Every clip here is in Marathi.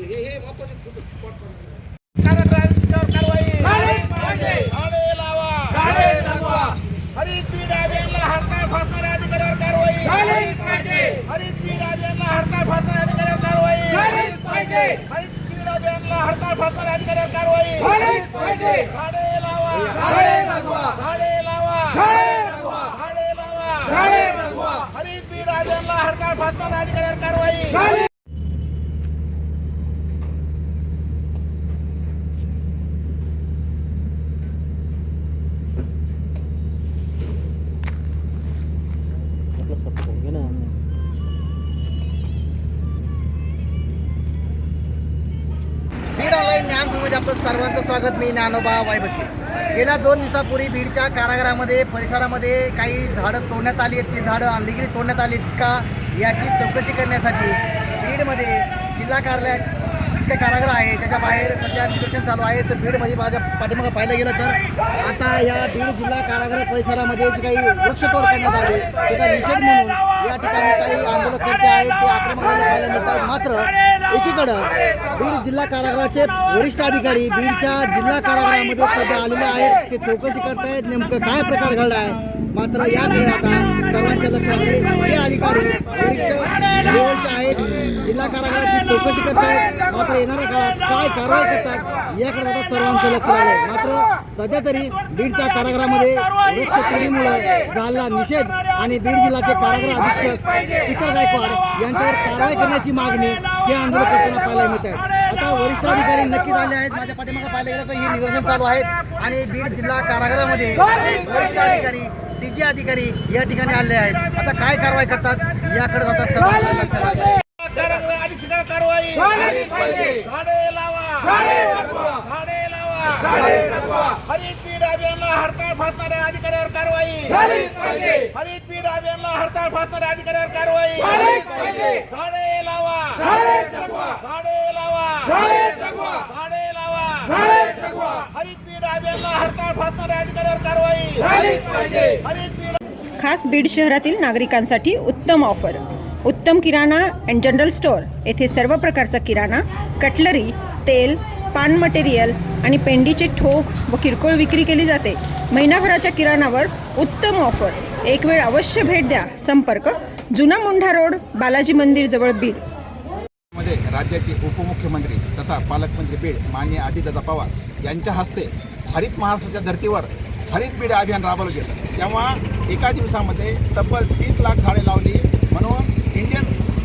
हे हे महत्त्वाचे लावा हरित बीड अभियानला हरताळ फासणाऱ्या अधिकाऱ्यावर कारवाई. हरित बीड अभियानला हरताळ फासणाऱ्या अधिकाऱ्यावर कारवाई हरित बीड अभियानला हरताळ फासणाऱ्या अधिकाऱ्यावर कारवाई झाडे लावा झाडे लावा झाडे लावा हरित बीड अभियानला हरताळ फासणाऱ्या अधिकाऱ्यावर कारवाई बीड ऑनलाईन ज्ञानभूमीमध्ये आपलं सर्वांचं स्वागत मी ज्ञानोबा वायबशी गेल्या दोन दिवसापूर्वी बीडच्या कारागृहामध्ये परिसरामध्ये काही झाडं तोडण्यात आली आहेत. ती झाडं अनलिगली तोडण्यात आली आहेत. का याची चौकशी करण्यासाठी बीडमध्ये जिल्हा कार्यालयात जे कारागृह आहे. त्याच्या बाहेर सध्या निरीक्षण चालू आहे. तर बीडमध्ये माझ्या पाठीमागं पाहिलं गेलं तर आता या बीड जिल्हा कारागृह परिसरामध्ये जी काही वृक्षतोड करण्यात आली त्याचा निषेध म्हणून या ठिकाणी काही आंदोलनकर्ते आहेत ते आक्रमक पाहायला मिळत आहेत. मात्र एकीकडं बीड जिल्हा कारागृहाचे वरिष्ठ अधिकारी बीडच्या जिल्हा कारागृहामध्ये सध्या आलेले आहेत. ते चौकशी करतायत नेमकं काय प्रकार घडला आहे? मात्र याकडे आता सर्वांच्या लक्षात आले हे अधिकारी वरिष्ठ लेवलचे आहेत. जिल्हा कारागृहाची चौकशी करतायत. मात्र येणाऱ्या काळात काय कारवाई करतात याकडे आता सर्वांचं लक्ष लागलंय. मात्र सध्या तरी बीडच्या कारागृहामध्ये वृक्ष तोडीमुळे झालेला निषेध आणि बीड जिल्ह्याचे कारागृह अधीक्षक पीटर गायकवाड यांच्यावर कारवाई करण्याची मागणी हे आंदोलन करताना पाहायला मिळत आहेत आता वरिष्ठ अधिकारी नक्कीच आले आहेत. माझ्या पाठीमागे पाहिलं गेलं तर हे निदर्शन चालू आहेत आणि बीड जिल्हा कारागृहामध्ये वरिष्ठ अधिकारी डीजी अधिकारी या ठिकाणी आले आहेत. आता काय कारवाई करतात याकडे आता सर्वांचं लक्ष लागलं अधीक्षकावर कारवाई. झाडे लावा. झाडे लावा. हरित बीड अभियानला हरताळ फासणाऱ्या अधिकाऱ्यावर कारवाई. हरित बीड अभियानला हरताळ फासणाऱ्या अधिकाऱ्यावर कारवाई. झाडे लावा. झाडे लावा. झाडे लावा. हरित बीड अभियानला हरताळ फासणाऱ्या अधिकाऱ्यावर कारवाई. हरित खास बीड शहरातील नागरिकांसाठी उत्तम ऑफर. उत्तम किराणा अँड जनरल स्टोअर येथे सर्व प्रकारचा किराणा कटलरी तेल पान मटेरियल आणि पेंडीचे ठोक व किरकोळ विक्री केली जाते. महिनाभराच्या किराणावर उत्तम ऑफर एक वेळ अवश्य भेट द्या. संपर्क जुना मुंढा रोड बालाजी मंदिर जवळ बीड. मध्ये राज्याचे उपमुख्यमंत्री तथा पालकमंत्री बीड मान्य आदित्यदा पवार यांच्या हस्ते हरित महाराष्ट्राच्या धर्तीवर हरित बीड अभियान राबवलं गेलं. तेव्हा एका दिवसामध्ये तब्बल तीस लाख झाडे लावली म्हणून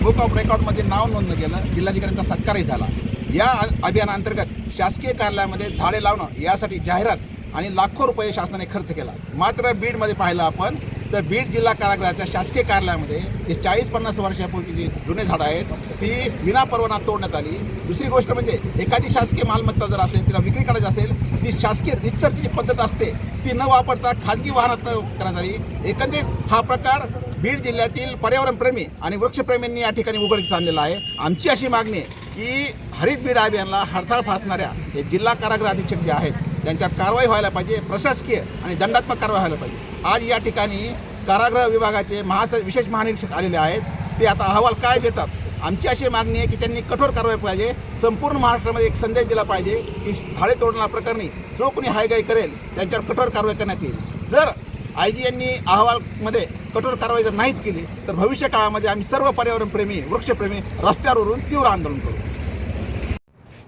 बुक ऑफ रेकॉर्डमध्ये नाव नोंदलं गेलं जिल्हाधिकाऱ्यांचा सत्कारही झाला. या अभियानाअंतर्गत अभियानांतर्गत शासकीय कार्यालयामध्ये झाडे लावणं यासाठी जाहिरात आणि लाखो रुपये शासनाने खर्च केला. मात्र बीडमध्ये पाहिलं आपण तर बीड जिल्हा कारागृहाच्या शासकीय कार्यालयामध्ये जे चाळीस पन्नास वर्षापूर्वी जी जुने झाडं आहेत ती विना परवाना तोडण्यात आली. दुसरी गोष्ट म्हणजे एखादी शासकीय मालमत्ता जर असेल तिला विक्री करायची असेल ती शासकीय रितसरची जी पद्धत असते ती न वापरता खाजगी वाहनात करण्यात आली. एकंदरीत हा प्रकार बीड जिल्ह्यातील पर्यावरणप्रेमी आणि वृक्षप्रेमींनी या ठिकाणी उघडकीस आणलेला आहे. आमची अशी मागणी आहे की हरित बीड अभियानला हरताळ फासणाऱ्या हे जिल्हा कारागृह अधीक्षक जे आहेत त्यांच्यात कारवाई व्हायला पाहिजे प्रशासकीय आणि दंडात्मक कारवाई व्हायला पाहिजे. आज या ठिकाणी कारागृह विभागाचे महास विशेष महानिरीक्षक आलेले आहेत. ते आता अहवाल काय देतात? आमची अशी मागणी आहे की त्यांनी कठोर कारवाई पाहिजे. संपूर्ण महाराष्ट्रामध्ये एक संदेश दिला पाहिजे की झाडे तोडण्याप्रकरणी जो कोणी हायगाई करेल त्यांच्यावर कठोर कारवाई करण्यात येईल. जर आय जी यांनी अहवालमध्ये कठोर कारवाई जर नाहीच केली तर भविष्य काळामध्ये आम्ही सर्व पर्यावरणप्रेमी वृक्षप्रेमी रस्त्यावर तीव्र आंदोलन करू.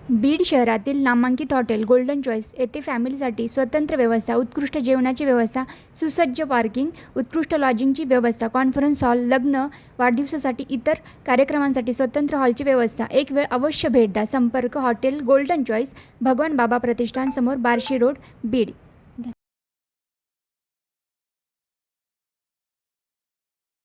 बीड शहरातील नामांकित हॉटेल गोल्डन चॉईस येथे फॅमिलीसाठी स्वतंत्र व्यवस्था उत्कृष्ट जेवणाची व्यवस्था सुसज्ज पार्किंग उत्कृष्ट लॉजिंगची व्यवस्था कॉन्फरन्स हॉल लग्न वाढदिवसासाठी इतर कार्यक्रमांसाठी स्वतंत्र हॉलची व्यवस्था एक वेळ अवश्य भेट द्या. संपर्क हॉटेल गोल्डन चॉईस भगवान बाबा प्रतिष्ठानसमोर बार्शी रोड बीड.